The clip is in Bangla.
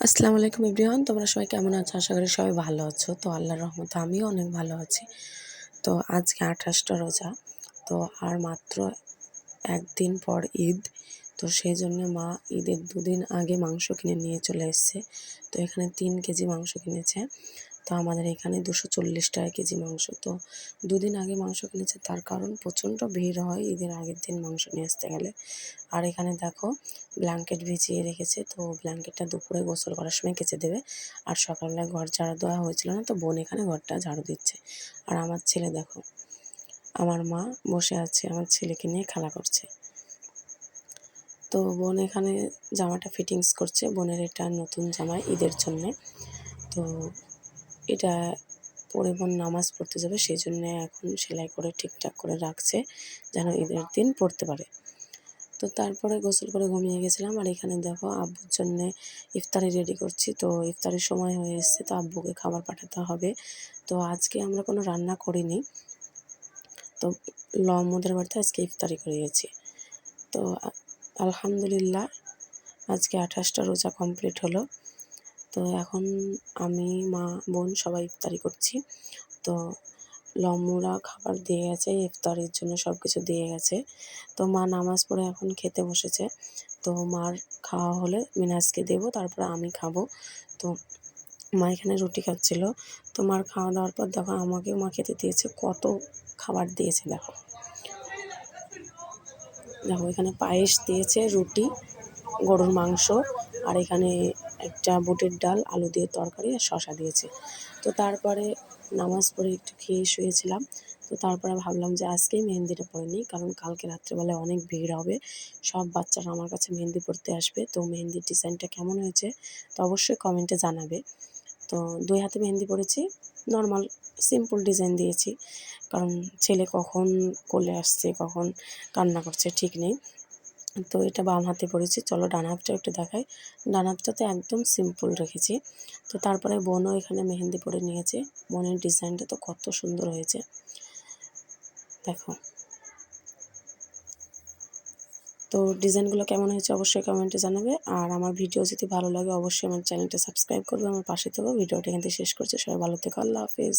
আসসালামু আলাইকুম ইব্রিহান তোমরা সবাই কেমন আছো? আশা করি সবাই ভালো আছো। তো আল্লাহর রহমতে আমিও অনেক ভালো আছি। তো আজকে আঠাশটা রোজা। তো আর মাত্র একদিন পর ঈদ। তো সেই জন্য মা ঈদের দুদিন আগে মাংস কিনে নিয়ে চলে এসছে। তো এখানে তিন কেজি মাংস কিনেছে। তো আমাদের এখানে দুশো চল্লিশ টাকা কেজি মাংস। তো দুদিন আগে মাংস কিনেছে, তার কারণ প্রচণ্ড ভিড় হয় ঈদের আগের দিন মাংস নিয়ে আসতে গেলে। আর এখানে দেখো ব্ল্যাঙ্কেট ভিজিয়ে রেখেছে, তো ব্ল্যাঙ্কেটটা দুপুরে গোসল করার সময় কেচে দেবে। আর সকালবেলা ঘর ঝাড়ু দেওয়া হয়েছিল না, তো বোন এখানে ঘরটা ঝাড়ু দিচ্ছে। আর আমার ছেলে দেখো, আমার মা বসে আছে, আমার ছেলেকে নিয়ে খেলা করছে। তো বোন এখানে জামাটা ফিটিংস করছে, বোনের এটা নতুন জামা ঈদের জন্যে। তো এটা পরে বোন নামাজ পড়তে যাবে সেই জন্য এখন সেলাই করে ঠিকঠাক করে রাখছে, যেন ঈদের দিন পড়তে পারে। তো তারপরে গোসল করে ঘুমিয়ে গেছিলাম, আর এখানে দেখো আব্বুর জন্যে ইফতারি রেডি করছি। তো ইফতারের সময় হয়ে এসছে, তো আব্বুকে খাবার পাঠাতে হবে। তো আজকে আমরা কোনো রান্না করিনি। তো লমদের বাড়িতে আজকে ইফতারি করিয়েছি। তো আলহামদুলিল্লাহ, আজকে আঠাশটা রোজা কমপ্লিট হলো। তো এখন আমি, মা, বোন সবাই ইফতারি করছি। তো লম্মুরা খাবার দিয়ে গেছে, ইফতারির জন্য সব কিছু দিয়ে গেছে। তো মা নামাজ পড়ে এখন খেতে বসেছে। তো মার খাওয়া হলে মিনাজকে দেবো, তারপরে আমি খাব। তো মা এখানে রুটি খাচ্ছিল। তো মার খাওয়া দাওয়ার পর দেখো আমাকেও মা খেতে দিয়েছে, কত খাবার দিয়েছে দেখো। দেখো এখানে পায়েস দিয়েছে, রুটি, গরুর মাংস, আর এখানে একটা বুটের ডাল, আলু দিয়ে তরকারি আর শশা দিয়েছে। তো তারপরে নামাজ পড়ে একটু খেয়ে শুয়েছিলাম। তো তারপরে ভাবলাম যে আজকেই মেহেন্দিটা পরে নিই, কারণ কালকে রাত্রেবেলায় অনেক ভিড় হবে। সব বাচ্চারা আমার কাছে মেহেন্দি পড়তে আসবে। তো মেহেন্দির ডিজাইনটা কেমন হয়েছে তো অবশ্যই কমেন্টে জানাবে। তো দুই হাতে মেহেন্দি পড়েছি নর্মাল, সিম্পল ডিজাইন দিয়েছি। কারণ ছেলে কখন কোলে আসছে, কখন কান্না করছে ঠিক নেই। তো এটা বাম হাতে পড়েছি চলো ডান হাতটা একটু দেখাই। ডান হাতটা তো একদম সিম্পল রেখেছি। তো তারপরে বোনও এখানে মেহেন্দি পরে নিয়েছে। বোনের ডিজাইনটা তো কত সুন্দর হয়েছে। দেখো। তো ডিজাইনগুলো কেমন হয়েছে অবশ্যই কমেন্টে জানাবে। আর আমার ভিডিও যদি ভালো লাগে, অবশ্যই আমার চ্যানেলটা সাবস্ক্রাইব করবে। আমার পাশে থেকেও ভিডিওটা এখান থেকে শেষ করছে। সবাই ভালো থেকো। আল্লাহ হাফিজ।